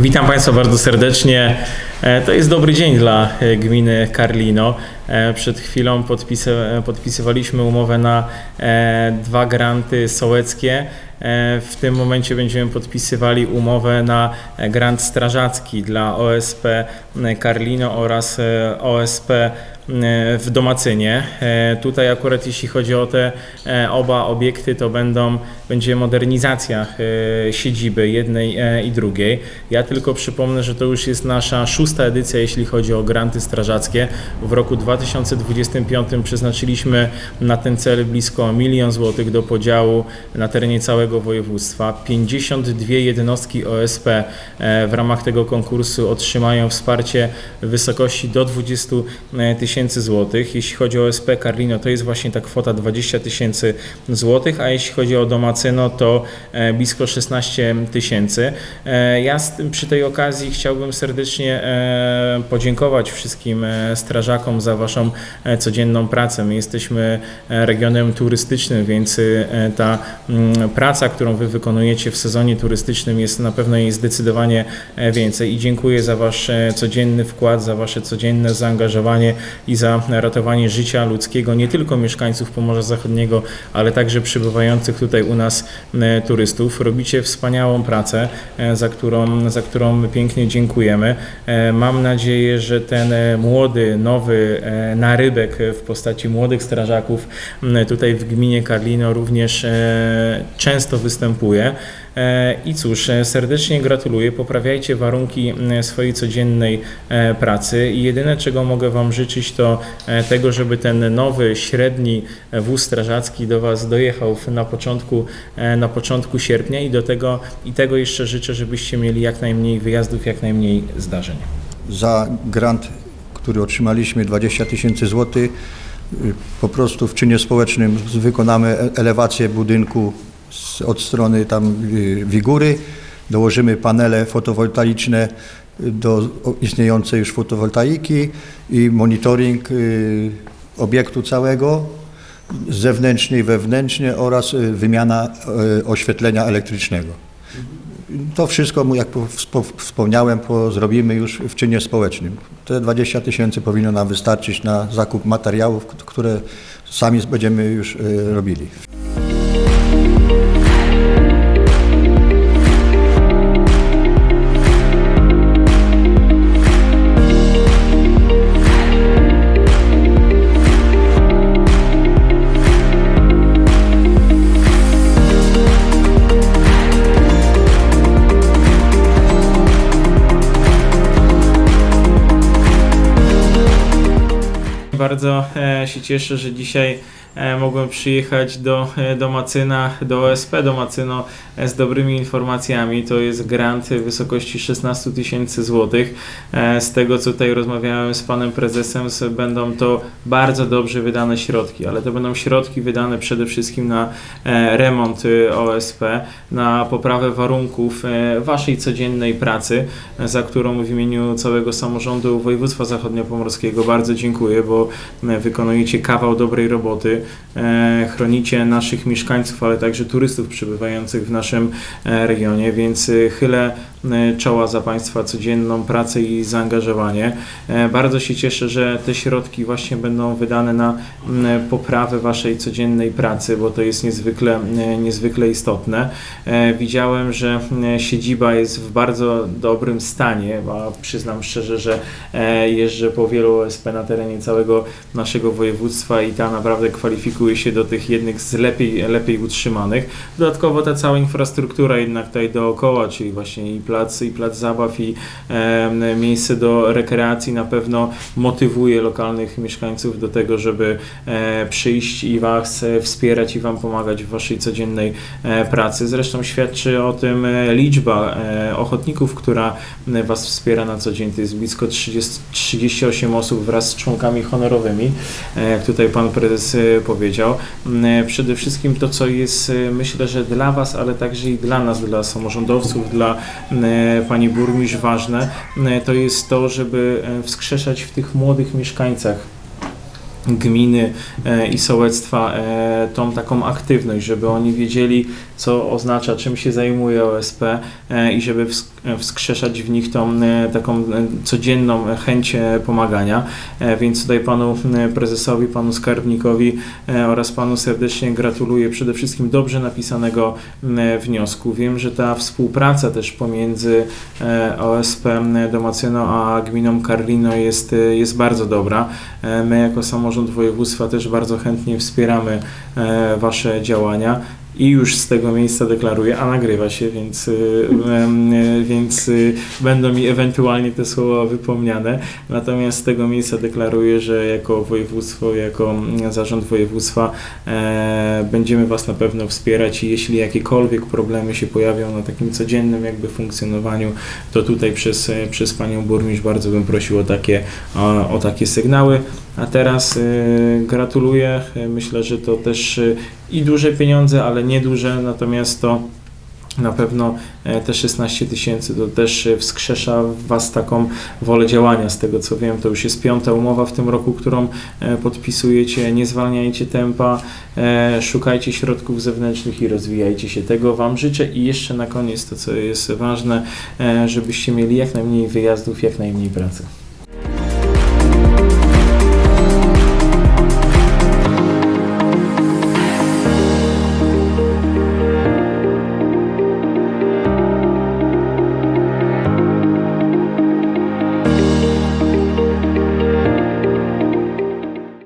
Witam Państwa bardzo serdecznie. E, To jest dobry dzień dla e, gminy Karlino. E, Przed chwilą podpis- podpisywaliśmy umowę na dwa granty sołeckie. W tym momencie będziemy podpisywali umowę na grant strażacki dla OSP Karlino oraz OSP w Domacynie. E, Tutaj akurat jeśli chodzi o te e, oba obiekty, to będą, będzie modernizacja e, siedziby jednej e, i drugiej. Ja tylko przypomnę, że to już jest nasza szósta edycja, jeśli chodzi o granty strażackie. W roku 2025 przeznaczyliśmy na ten cel blisko milion złotych do podziału na terenie całego województwa. 52 jednostki OSP e, w ramach tego konkursu otrzymają wsparcie w wysokości do 20 tysięcy złotych. Jeśli chodzi o OSP Karlino, to jest właśnie ta kwota 20 tysięcy złotych, a jeśli chodzi o Domacyno, to e, blisko 16 tysięcy. E, Ja przy tej okazji chciałbym serdecznie e, podziękować wszystkim strażakom za Waszą codzienną pracę. My jesteśmy regionem turystycznym, więc ta mm, praca, którą Wy wykonujecie w sezonie turystycznym jest na pewno jej zdecydowanie więcej i dziękuję za Wasz codzienny wkład, za Wasze codzienne zaangażowanie i za ratowanie życia ludzkiego nie tylko mieszkańców Pomorza Zachodniego, ale także przybywających tutaj u nas e, turystów. Robicie wspaniałą pracę, e, za którą, za którą pięknie dziękujemy. E, Mam nadzieję, że ten młody, nowy narybek w postaci młodych strażaków tutaj w gminie Karlino również często występuje. I cóż, serdecznie gratuluję. Poprawiajcie warunki swojej codziennej pracy i jedyne czego mogę Wam życzyć to e, tego, żeby ten nowy, średni e, wóz strażacki do Was dojechał na początku, e, na początku sierpnia i do tego i tego jeszcze życzę, żebyście mieli jak najmniej wyjazdów, jak najmniej zdarzeń. za grant, który otrzymaliśmy 20 tysięcy złotych. y, Po prostu w czynie społecznym wykonamy elewację budynku od strony tam y, Wigury. Dołożymy panele fotowoltaiczne do istniejącej już fotowoltaiki i monitoring y, obiektu całego zewnętrznie i wewnętrznie oraz y, wymiana y, oświetlenia elektrycznego. To wszystko, jak po- wspo- wspomniałem, po, zrobimy już w czynie społecznym. Te 20 tysięcy powinno nam wystarczyć na zakup materiałów, które sami będziemy już robili. Bardzo e, się cieszę, że dzisiaj mogłem przyjechać do, e, do Macyna, do OSP do Macyno e, z dobrymi informacjami. To jest grant w wysokości 16 tysięcy złotych. E, z tego, co tutaj rozmawiałem z panem prezesem, będą to bardzo dobrze wydane środki, ale to będą środki wydane przede wszystkim na e, remont e, OSP, na poprawę warunków e, waszej codziennej pracy, e, za którą w imieniu całego samorządu województwa zachodniopomorskiego bardzo dziękuję, bo e, wykonujecie kawał dobrej roboty, e, chronicie naszych mieszkańców, ale także turystów przybywających w naszym e, regionie, więc e, chylę e, czoła za Państwa codzienną pracę i zaangażowanie. E, Bardzo się cieszę, że te środki właśnie będą wydane na poprawę Waszej codziennej pracy, bo to jest niezwykle, e, niezwykle istotne. E, Widziałem, że e, siedziba jest w bardzo dobrym stanie, a przyznam szczerze, że e, jeżdżę po wielu OSP na terenie całego naszego województwa i ta naprawdę kwalifikuje się do tych jednych z lepiej, lepiej utrzymanych. Dodatkowo ta cała infrastruktura jednak tutaj dookoła, czyli właśnie i plac, i plac zabaw, i e, miejsce do rekreacji na pewno motywuje lokalnych mieszkańców do tego, żeby e, przyjść i Was e, wspierać i Wam pomagać w Waszej codziennej e, pracy. Zresztą świadczy o tym e, liczba e, ochotników, która e, Was wspiera na co dzień. To jest blisko 30, 38 osób wraz z członkami honorowymi, e, jak tutaj Pan Prezes powiedział. E, Przede wszystkim to, co jest myślę, że dla Was, ale także i dla nas, dla samorządowców, dla Pani Burmistrz ważne, m, to jest to, żeby e, wskrzeszać w tych młodych mieszkańcach gminy e, i sołectwa e, tą taką aktywność, żeby oni wiedzieli, co oznacza, czym się zajmuje OSP e, i żeby e, wskrzeszać w nich tą e, taką e, codzienną e, chęć e, pomagania. E, Więc tutaj panu e, prezesowi, panu skarbnikowi e, oraz panu serdecznie gratuluję przede wszystkim dobrze napisanego wniosku. Wiem, że ta współpraca też pomiędzy e, OSP Domacjeno a gminą Karlino jest, e, jest bardzo dobra. E, My jako samorząd województwa też bardzo chętnie wspieramy e, Wasze działania. I już z tego miejsca deklaruję, a nagrywa się, więc, y, y, więc y, będą mi ewentualnie te słowa wypomniane. Natomiast z tego miejsca deklaruję, że jako województwo, jako mm, zarząd województwa e, będziemy Was na pewno wspierać i jeśli jakiekolwiek problemy się pojawią na takim codziennym jakby funkcjonowaniu, to tutaj przez, e, przez Panią Burmistrz bardzo bym prosił o takie, o, o takie sygnały. A teraz y, gratuluję. Y, Myślę, że to też y, i duże pieniądze, ale nie duże, natomiast to na pewno e, te 16 tysięcy to też e, wskrzesza w Was taką wolę działania. Z tego co wiem, to już jest piąta umowa w tym roku, którą e, podpisujecie. Nie zwalniajcie tempa, e, szukajcie środków zewnętrznych i rozwijajcie się. Tego Wam życzę i jeszcze na koniec to, co jest ważne, żebyście mieli jak najmniej wyjazdów, jak najmniej pracy.